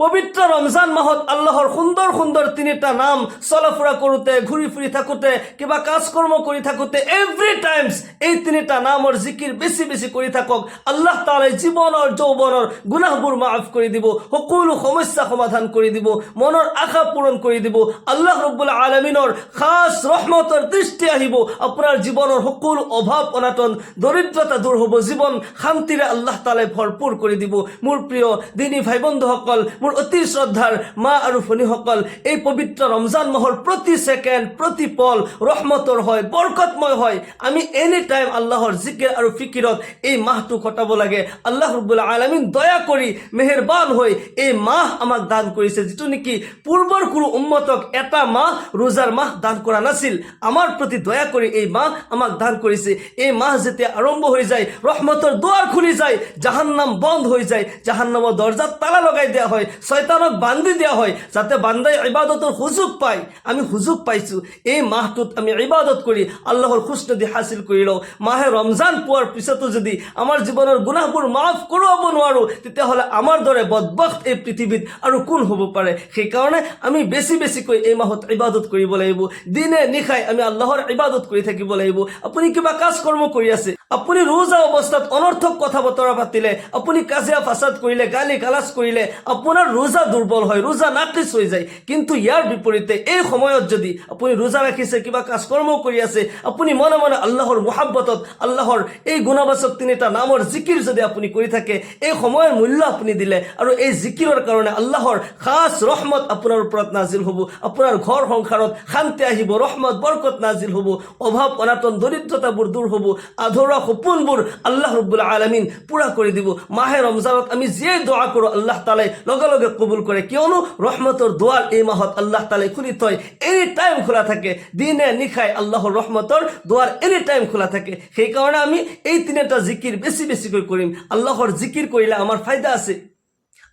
পবিত্ৰ ৰমজান মাহত আল্লাহৰ সুন্দৰ সুন্দৰ তিনিটা নাম চলাফুৰা কৰোঁতে, ঘূৰি ফুৰি থাকোঁতে, কিবা কাজ কৰ্ম কৰি থাকোঁতে এভৰি টাইমছ এই তিনিটা নামৰ জিকিৰ বেছি বেছি কৰি থাকক। আল্লাহ তালাই জীৱনৰ যৌৱনৰ গুণাহবোৰ মাফ কৰি দিব, সকলো সমস্যা সমাধান কৰি দিব, মনৰ আশা পূৰণ কৰি দিব। আল্লাহ ৰব্বুল আলমিনৰ খাস ৰহমতৰ দৃষ্টি আহিব, আপোনাৰ জীৱনৰ সকলো অভাৱ, অনাটন, দৰিদ্ৰতা দূৰ হ'ব, জীৱন শান্তিৰে আল্লাহ তালাই ভৰপূৰ কৰি দিব। মোৰ প্ৰিয় দিনী ভাই বন্ধুসকল অতি শ্ৰদ্ধাৰ মা আৰু ভনীসকল, এই পবিত্ৰ ৰমজান মাহৰ প্ৰতি ছেকেণ্ড, প্ৰতি পল ৰহমতৰ হয়, বৰকতময় হয়। আমি এনি টাইম আল্লাহৰ জিকিৰ আৰু ফিকিৰত এই মাহটো কটাব লাগে। আল্লাহ ৰব্বুল আলমিন দয়া কৰি মেহেৰবান হৈ এই মাহ আমাক দান কৰিছে। যিটো নেকি পূৰ্বৰ কোনো উম্মতক এটা মাহ ৰোজাৰ মাহ দান কৰা নাছিল। আমাৰ প্ৰতি দয়া কৰি এই মাহ আমাক দান কৰিছে। এই মাহ যেতিয়া আৰম্ভ হৈ যায়, ৰহমতৰ দুৱাৰ খুলি যায়, জাহান্নাম বন্ধ হৈ যায়, জাহান্নামৰ দৰ্জাত তালা লগাই দিয়া হয়। ছয়তানক বান্ধি দিয়া হয়, যাতে বান্দাই ইবাদতৰ সুযোগ পায়। আমি সুযোগ পাইছোঁ। এই মাহটোত আমি ইবাদত কৰি আল্লাহৰ খুচনদী হাচিল কৰি লওঁ। মাহে ৰমজান পোৱাৰ পিছতো যদি আমাৰ জীৱনৰ গুণাহবোৰ মাফ কৰোৱাব নোৱাৰোঁ, তেতিয়াহ'লে আমাৰ দৰে বদবখত এই পৃথিৱীত আৰু কোন হ'ব পাৰে? সেইকাৰণে আমি বেছি বেছিকৈ এই মাহত ইবাদত কৰিব লাগিব। দিনে নিশাই আমি আল্লাহৰ ইবাদত কৰি থাকিব লাগিব। আপুনি কিবা কাজ কৰ্ম কৰি আছে? আপুনি ৰোজা অৱস্থাত অনৰ্থক কথা বতৰা পাতিলে, আপুনি কাজিয়া ফাচাদ কৰিলে গালি গালাজ কৰিলে, আপোনাৰ ৰোজা দুৰ্বল হয়, ৰোজা নাকৃচ হৈ যায়। কিন্তু ইয়াৰ বিপৰীতে এই সময়ত যদি আপুনি ৰোজা ৰাখিছে, কিবা কাজ কৰ্ম কৰি আছে, আপুনি মনে মনে আল্লাহৰ মোহাব্বতত, আল্লাহৰ এই গুণাবাচক তিনিটা নামৰ জিকিৰ যদি আপুনি কৰি থাকে, এই সময়ৰ মূল্য আপুনি দিলে আৰু এই জিকিৰৰ কাৰণে আল্লাহৰ খাস ৰহমত আপোনাৰ ওপৰত নাজিল হ'ব, আপোনাৰ ঘৰ সংসাৰত শান্তি আহিব, ৰহমত, বৰকত নাজিল হ'ব, অভাৱ অনাটন দৰিদ্ৰতাবোৰ দূৰ হ'ব, আধৰুৱা সপোনবোৰ আল্লাহ ৰব্বুল আলমিন পূৰা কৰি দিব। মাহে ৰমজানত আমি যিয়ে দোৱা কৰোঁ, আল্লাহ তালাই লগে লগে কবুল করে কিয়নো রহমতর দোয়ার এই মাহত আল্লাহ তালে খুলি থয়। এনি টাইম খোলা থাকে। দিনে নিখায় আল্লাহৰ রহমতর দোয়ার এনি টাইম খোলা থাকে। সেই কারণে আমি এই তিনটা জিকির বেশি বেশি করে করিম। আল্লাহর জিকির করিলে আমার ফায়দা আছে।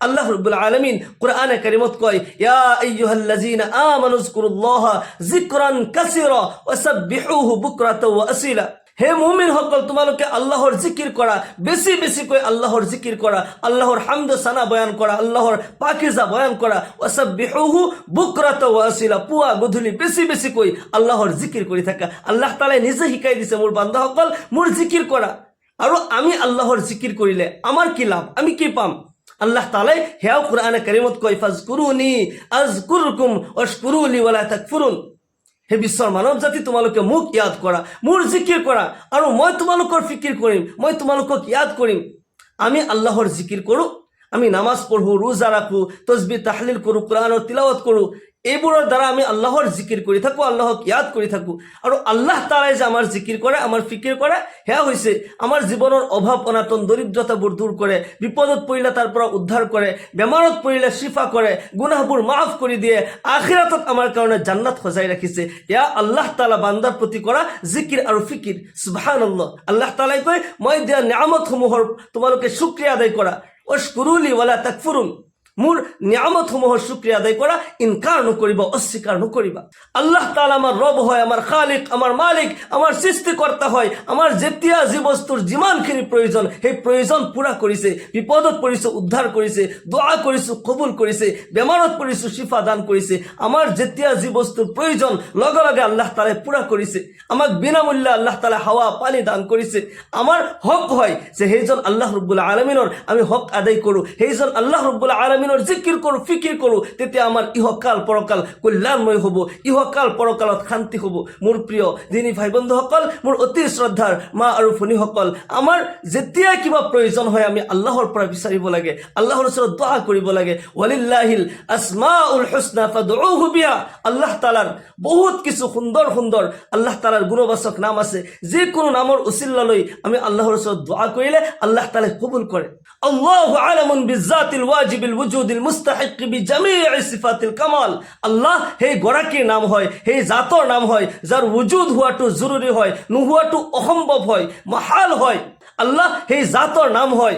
আল্লাহ রব্বুল আলমিন কোরআনে কারিমত কয়, ইয়া আইয়ুহাল্লাযীনা আমানু বুকরাতা হে মুমিন সকল তোমালোকে আল্লাহৰ জিকিৰ কৰা বেছি বেছিকৈ আল্লাহৰ জিকিৰ কৰা আল্লাহৰ হামদ সানা বয়ান কৰা আল্লাহৰ পাকিজা বয়ান কৰা ওয়াসাব্বিহুহু বুকরাতা ওয়া আসীলা পুৱা গধূলি বেছি বেছিকৈ আল্লাহৰ জিকিৰ কৰি থাকা। আল্লাহ তাআলাই নিজে শিকাই দিছে মোৰ বান্দাসকল মোৰ জিকিৰ কৰা আৰু আমি আল্লাহৰ জিকিৰ কৰিলে আমাৰ কি লাভ? আমি কি পাম? আল্লাহ তালাই হেয়াও কোরআনে কারিমত কয় কুরকুম অশকুরুলি ওলা তাক ফুরুন হে বিশ্বর মানব জাতি, তোমালোকে মোক ইয়াদ করা মোৰ জিকিৰ করা আৰু মই তোমালোকৰ ফিকির কৰিম মই তোমালোকক ইয়াদ কৰিম আমি আল্লাহৰ জিকিৰ কৰোঁ আমি নামাজ পঢ়ো ৰোজা ৰাখো তসবি তাহলিল কৰোঁ কোরআন তিলাৱত কৰোঁ এইবোৰৰ দ্বাৰা আমি আল্লাহৰ জিকিৰ কৰি থাকোঁ আল্লাহক ইয়াদ কৰি থাকোঁ আৰু আল্লাহ তালাই যে আমাৰ জিকিৰ কৰে আমাৰ ফিকিৰ কৰে সেয়া হৈছে আমাৰ জীৱনৰ অভাৱ অনাটন দৰিদ্ৰতাবোৰ দূৰ কৰে বিপদত পৰিলে তাৰ পৰা উদ্ধাৰ কৰে বেমাৰত পৰিলে চিফা কৰে গুনাহবোৰ মাফ কৰি দিয়ে আখিৰাতত আমাৰ কাৰণে জান্নাত সজাই ৰাখিছে এয়া আল্লাহ তালা বান্দাৰ প্ৰতি কৰা জিকিৰ আৰু ফিকিৰ সুবাহান আল্লাহ তালাই কয় মই দিয়া নিয়ামতসমূহৰ তোমালোকে শুক্ৰিয়া আদায় কৰা অস্কুৰুলি ৱালা তাকফুৰুন মোৰ নিয়ামতসমূহৰ শুক্ৰিয়া আদায় কৰা ইনকাৰ নকৰিবা অস্বীকাৰ নকৰিবা আল্লাহ তালা আমাৰ ৰব হয় আমাৰ খালিক আমাৰ মালিক আমাৰ সৃষ্টিকৰ্তা হয় আমাৰ যেতিয়া যি যিমানখিনি প্ৰয়োজন সেই প্ৰয়োজন পূৰা কৰিছে বিপদত পৰিছোঁ, উদ্ধাৰ কৰিছে দোৱা কৰিছোঁ কবুল কৰিছে বেমাৰত পৰিছোঁ, শিফা দান কৰিছে আমাৰ যেতিয়া যি বস্তুৰ প্ৰয়োজন লগে লগে আল্লাহ তালাই পূৰা কৰিছে আমাক বিনামূল্যে আল্লাহ তালা হাৱা, পানী দান কৰিছে আমাৰ হক হয় যে সেইজন আল্লাহ ৰব্বুল্লাহ আলমিনৰ, আমি হক আদায় কৰোঁ। সেইজন আল্লাহ ৰব্বুল্লাহ আলমিনৰ জিকিৰ কৰোঁ ফিকিৰ কৰোঁ তেতিয়া আমাৰ ইহকাল পৰকাল কল্যাণময় হ'ব, ইহকাল পৰকালত শান্তি হ'ব। মোৰ প্ৰিয় দিনী ভাই বন্ধুসকল মোৰ অতি শ্ৰদ্ধাৰ মা আৰু ভনীসকল, আমাৰ যেতিয়াই কিবা প্ৰয়োজন হয়, আমি আল্লাহৰ পৰা বিচাৰিব লাগে, আল্লাহৰ ওচৰত দোৱা কৰিব লাগে। ৱালিল্লাহিল আসমা উল হুসনা আল্লাহ তালাৰ বহুত কিছু সুন্দৰ সুন্দৰ আল্লাহ তালাৰ গুণবাচক নাম আছে। যিকোনো নামৰ উচিল্লা লৈ আমি আল্লাহৰ ওচৰত দোৱা কৰিলে আল্লাহ তালাই কবুল কৰে। আল্লাহ আলামুন বিজাতিল ওয়াজিবিল উজুদিল মুস্তাহিক সিফাতিল কামাল। আল্লাহ সেই গৰাকীৰ নাম হয় সেই জাতৰ নাম হয় যাৰ উজুদ হোৱাটো জৰুৰী হয় নোহোৱাটো অসম্ভৱ হয়, মহাল হয়। আল্লাহ সেই জাতৰ নাম হয়।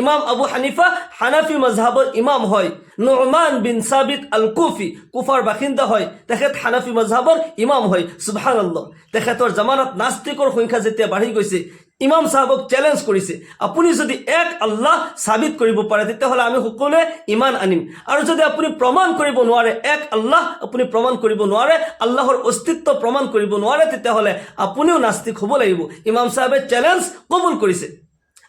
ইমাম আবু হানিফা হানাফি মজহাবৰ ইমাম হয়। নুমান বিন সাবিত আল কুফি কুফাৰ বাসিন্দা হয়। তেখেত হানাফি মজহাবৰ ইমাম হয়। সুবহান আল্লাহ তেখেতৰ জামানত নাস্তিকৰ সংখ্যা যেতিয়া বাঢ়ি গৈছে, ইমাম চাহাবক চেলেঞ্জ কৰিছে। আপুনি যদি এক আল্লাহ চাবিত কৰিব পাৰে, তেতিয়াহ'লে আমি সকলোৱে ইমান আনিম। আৰু যদি আপুনি প্ৰমাণ কৰিব নোৱাৰে, এক আল্লাহ আপুনি প্ৰমাণ কৰিব নোৱাৰে, আল্লাহৰ অস্তিত্ব প্ৰমাণ কৰিব নোৱাৰে, তেতিয়াহ'লে আপুনিও নাস্তিক হ'ব লাগিব। ইমাম চাহাবে চেলেঞ্জ কবুল কৰিছে।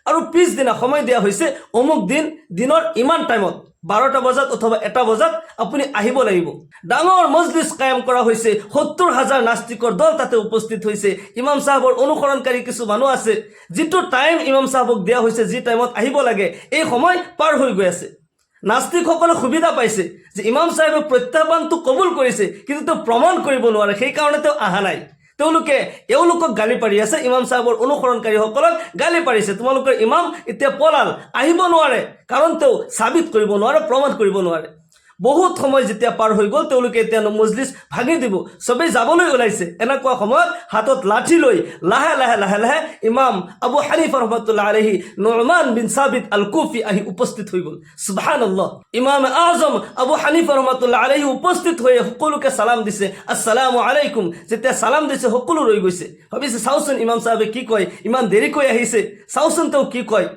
আৰু পিছদিনা সময় দিয়া হৈছে অমুক দিন, দিনৰ ইমান টাইমত, বাৰটা বজাত অথবা এটা বজাত আপুনি আহিব লাগিব। ডাঙৰ মজলিচ কায়েম কৰা হৈছে, সত্তৰ হাজাৰ নাস্তিকৰ দল তাতে উপস্থিত হৈছে, ইমাম চাহাবৰ অনুসৰণকাৰী কিছু মানুহ আছে, যিটো টাইম ইমাম চাহাবক দিয়া হৈছে, যি টাইমত আহিব লাগে, এই সময় পাৰ হৈ গৈ আছে। নাস্তিকসকলে সুবিধা পাইছে যে ইমাম চাহেবে প্ৰত্যাহ্বানটো কবুল কৰিছে, কিন্তু তেওঁ প্ৰমাণ কৰিব নোৱাৰে, সেইকাৰণে তেওঁ অহা নাই। তেওঁলোকে এওঁলোকক গালি পাৰি আছে ইমাম চাহাবৰ অনুসৰণকাৰীসকলক গালি পাৰিছে। তোমালোকৰ ইমাম এতিয়া পলাল, আহিব নোৱাৰে। কাৰণ তেওঁ চাবিত কৰিব নোৱাৰে, প্ৰমাণ কৰিব নোৱাৰে। বহুত সময় যেতিয়া পাৰ হৈ গ'ল, তেওঁলোকে এতিয়া মজলিচ ভাঙি দিব। চবেই যাবলৈ ওলাইছে। এনেকুৱা সময়ত হাতত লাঠি লৈ লাহে লাহে লাহে লাহে ইমাম আবু হানিফ ৰহমতুল্লাহ আলহি নৰমান বিন সাবিত আল কুফি আহি উপস্থিত হৈ গ'ল। সুবহান আল্লাহ ইমাম আজম আবু হানিফ ৰহমতুল্লাহ আলহি উপস্থিত হৈ সকলোকে চালাম দিছে। আসসালামু আলাইকুম। যেতিয়া চালাম দিছে, সকলো ৰৈ গৈছে। ভাবিছে, চাওচোন ইমাম চাহাবে কি কয়? ইমান দেৰিকৈ আহিছে। চাওচোন তেওঁ কি কয়?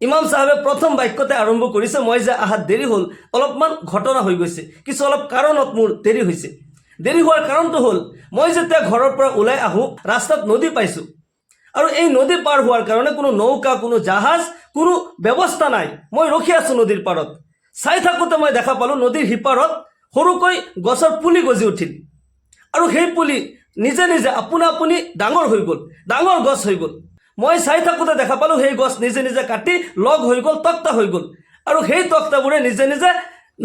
ইমাম চাহাবে প্ৰথম বাক্যতে আৰম্ভ কৰিছে, মই যে আহাত দেৰি হ'ল, অলপমান ঘটনা হৈ গৈছে। কিছু অলপ কাৰণত মোৰ দেৰি হৈছে। দেৰি হোৱাৰ কাৰণটো হ'ল, মই যেতিয়া ঘৰৰ পৰা ওলাই আহোঁ, ৰাস্তাত নদী পাইছোঁ। আৰু এই নদী পাৰ হোৱাৰ কাৰণে কোনো নৌকা, কোনো জাহাজ, কোনো ব্যৱস্থা নাই। মই ৰখি আছোঁ নদীৰ পাৰত। চাই থাকোঁতে মই দেখা পালোঁ নদীৰ সিপাৰত সৰুকৈ গছৰ পুলি গজি উঠিল। আৰু সেই পুলি নিজে নিজে আপোনা আপুনি ডাঙৰ হৈ গ'ল। ডাঙৰ গছ হৈ গ'ল। মই চাই থাকোঁতে দেখা পালোঁ সেই গছ নিজে নিজে কাটি লগ হৈ গ'ল, তক্তা হৈ গ'ল। আৰু সেই তক্তাবোৰে নিজে নিজে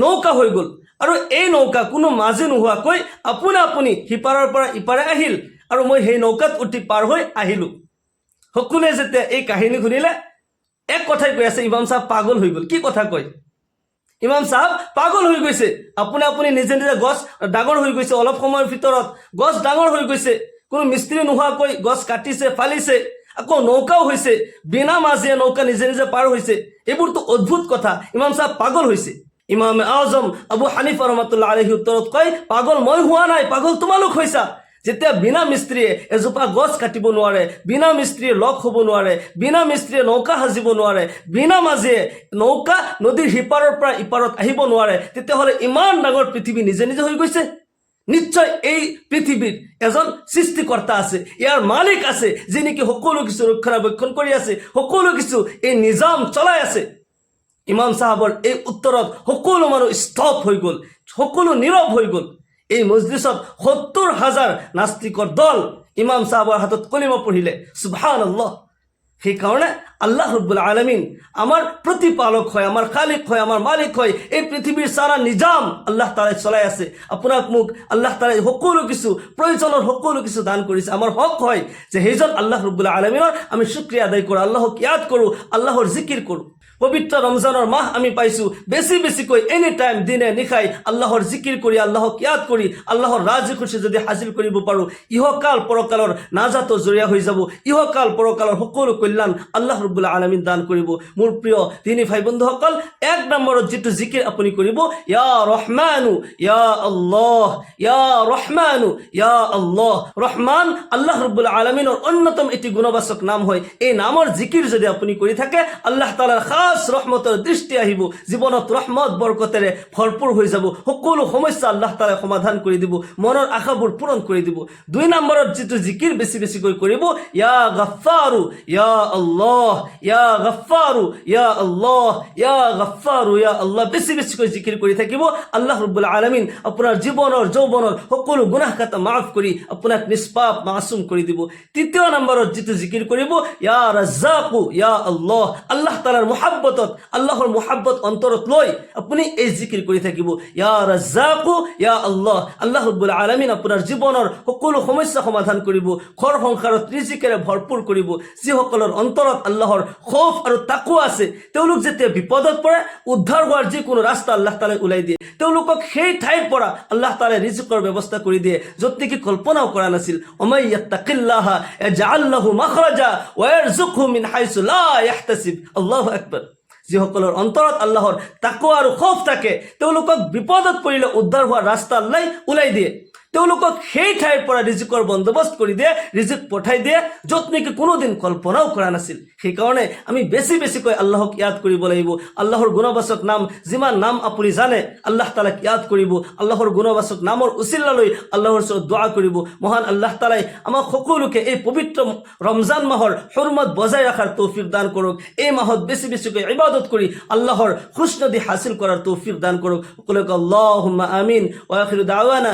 নৌকা হৈ গ'ল। আৰু এই নৌকা কোনো মাজি নোহোৱাকৈ আপোনা আপুনি সিপাৰৰ পৰা ইপাৰে আহিল আৰু মই সেই নৌকাত উঠি পাৰ হৈ আহিলোঁ। সকলোৱে যেতিয়া এই কাহিনী শুনিলে, এক কথাই কৈ আছে, ইমাম চাহ পাগল হৈ গ'ল। কি কথা কয়? ইমাম চাহাব পাগল হৈ গৈছে। আপুনি আপুনি নিজে নিজে গছ ডাঙৰ হৈ গৈছে, অলপ সময়ৰ ভিতৰত গছ ডাঙৰ হৈ গৈছে। কোনো মিস্ত্ৰী নোহোৱাকৈ গছ কাটিছে, ফালিছে। আকৌ নৌকাও হৈছে। বিনা মাজিয়ে নৌকা নিজে নিজে পাৰ হৈছে। এইবোৰতো অদ্ভুত কথা। ইমাম চাহাব পাগল হৈছে। ইমাম আজম আবু হানিফ ৰহমতুল্লাহ আলহী উত্তৰত কয়, পাগল মই হোৱা নাই, পাগল তোমালোক হৈছা। যেতিয়া বিনা মিস্ত্ৰীয়ে এজোপা গছ কাটিব নোৱাৰে, বিনা মিস্ত্ৰীয়ে লগ হ'ব নোৱাৰে, বিনা মিস্ত্ৰীয়ে নৌকা সাজিব নোৱাৰে, বিনা মাজেয়ে নৌকা নদীৰ সিপাৰৰ পৰা ইপাৰত আহিব নোৱাৰে, তেতিয়াহ'লে ইমান ডাঙৰ পৃথিৱী নিজে নিজে হৈ গৈছে। নিশ্চয় এই পৃথিৱীত এজন সৃষ্টিকৰ্তা আছে, ইয়াৰ মালিক আছে যি নেকি সকলো কিছু ৰক্ষণাবেক্ষণ কৰি আছে, সকলো কিছু এই নিজাম চলাই আছে। ইমাম চাহাবৰ এই উত্তৰত সকলো মানুহ স্তব্ধ হৈ গ'ল, সকলো নীৰৱ হৈ গ'ল। এই মজলিছত সত্তৰ হাজাৰ নাস্তিকৰ দল ইমাম চাহাবৰ হাতত কলিমা পঢ়িলে। সুবহান আল্লাহ সেইকাৰণে আল্লাহ রব্বুল আলমিন আমার প্রতিপালক হয়, আমার খালিক হয়, আমার মালিক হয়। এই পৃথিবীর সারা নিজাম আল্লাহ তালাই চলাই আছে। আপনার মুখ আল্লাহ তালাই সকলো কিছু, প্রয়োজনের সকলো কিছু দান কৰিছে আমার হক হয় যে সেইজন আল্লাহ ৰব্বুল আলমিনর আমি শুক্রিয়া আদায় কৰোঁ আল্লাহক ইয়াদ কৰোঁ আল্লাহর জিকির কৰোঁ পবিত্ৰ ৰমজানৰ মাহ আমি পাইছোঁ। বেছি বেছিকৈ এনি টাইম দিনে নিশাই আল্লাহৰ জিকিৰ কৰি, আল্লাহক ইয়াদ কৰি, আল্লাহৰ ৰাজি খুচি যদি হাজিৰ কৰিব পাৰোঁ, ইহকাল পৰকালৰ নাজাতো জৰিয়া হৈ যাব। ইহকাল পৰকালৰ সকলো কল্যাণ আল্লাহ ৰব্বুল আলমিন দান কৰিব। মোৰ প্ৰিয় তিনি ভাই বন্ধুসকল এক নম্বৰত যিটো জিকিৰ আপুনি কৰিব ইয়া ৰহমানু ইয়া আল্লাহ ইয়া ৰহমানু ইয়া আল্লাহ। ৰহমান আল্লাহ ৰব্বুল আলমিনৰ অন্যতম এটি গুণবাচক নাম হয়। এই নামৰ জিকিৰ যদি আপুনি কৰি থাকে, আল্লাহ তালাৰ খাস ৰহমতৰ দৃষ্টি আহিব, জীৱনত ৰহমত, বৰকতেৰে ভৰপূৰ হৈ যাব। সকলো সমস্যা আল্লাহ তালাই সমাধান কৰি দিব, মনৰ আশাবোৰ পূৰণ কৰি দিব। দুই নম্বৰত যিটো জিকিৰ বেছি বেছিকৈ কৰিব ইয়া গাফাৰু ইয়া আল্লাহ ইয়া গাফাৰু ইয়া আল্লাহ ইয়া গাফাৰু ইয়া আল্লাহ বেছি বেছিকৈ জিকিৰ কৰি থাকিব। আল্লাহ ৰব্বুল আলমিন আপোনাৰ জীৱনৰ, যৌৱনৰ সকলো গুনাহ কাটা মাফ কৰি আপোনাক নিষ্পাপ মাছুম কৰি দিব। তৃতীয় নম্বৰত যিটো জিকিৰ কৰিব ইয়া ৰাজাকু ইয়া আল্লাহ আল্লাহ তালাৰ মহাব মোহাব্বতত, আল্লাহর মোহাব্বত অন্তরত লই আপনি এই জিকির করে থাকিব। ইয়া রাজ্জাকু, ইয়া আল্লাহ আল্লাহ আলামিন আপোনাৰ জীৱনৰ সকলো সমস্যা সমাধান কৰিব, ঘৰ সংসাৰত ৰিজিকেৰে ভৰপূৰ কৰিব। যিসকলৰ অন্তৰত আল্লাহৰ খৌফ আৰু তাকো আছে, তেওঁলোক যেতিয়া বিপদত পৰে, উদ্ধাৰ হোৱাৰ যিকোনো ৰাস্তা আল্লাহ তালাই ওলাই দিয়ে। তেওঁলোকক সেই ঠাইৰ পৰা আল্লাহ তালাই ৰিজিকৰ ব্যৱস্থা কৰি দিয়ে, য'ত নেকি কল্পনাও কৰা নাছিল। আল্লাহু আকবার। যিসকলৰ অন্তৰত আল্লাহৰ তাকো আৰু খৌফ থাকে, তেওঁলোকক বিপদত পৰিলে উদ্ধাৰ হোৱাৰ ৰাস্তা আল্লাই ওলাই দিয়ে। তেওঁলোকক সেই ঠাইৰ পৰা ৰিজিকৰ বন্দোবস্ত কৰি দিয়ে, ৰিজিক পঠাই দিয়ে, য'ত নেকি কোনোদিন কল্পনাও কৰা নাছিল। সেইকাৰণে আমি বেছি বেছিকৈ আল্লাহক ইয়াদ কৰিব লাগিব। আল্লাহৰ গুণবাচক নাম, যিমান নাম আপুনি জানে, আল্লাহ তালাক ইয়াদ কৰিব। আল্লাহৰ গুণবাচক নামৰ উচিল্লা আল্লাহৰ ওচৰত দোৱা কৰিব। মহান আল্লাহ তালাই আমাক সকলোকে এই পবিত্ৰ ৰমজান মাহৰ হৰমত বজাই ৰখাৰ তৌফিক দান কৰক। এই মাহত বেছি বেছিকৈ ইবাদত কৰি আল্লাহৰ খুশনদী হাসিল করার তৌফিক দান করুক সকলকে আল্লাহুম্মা আমিন। ওয়া আখিরু দাওয়ানা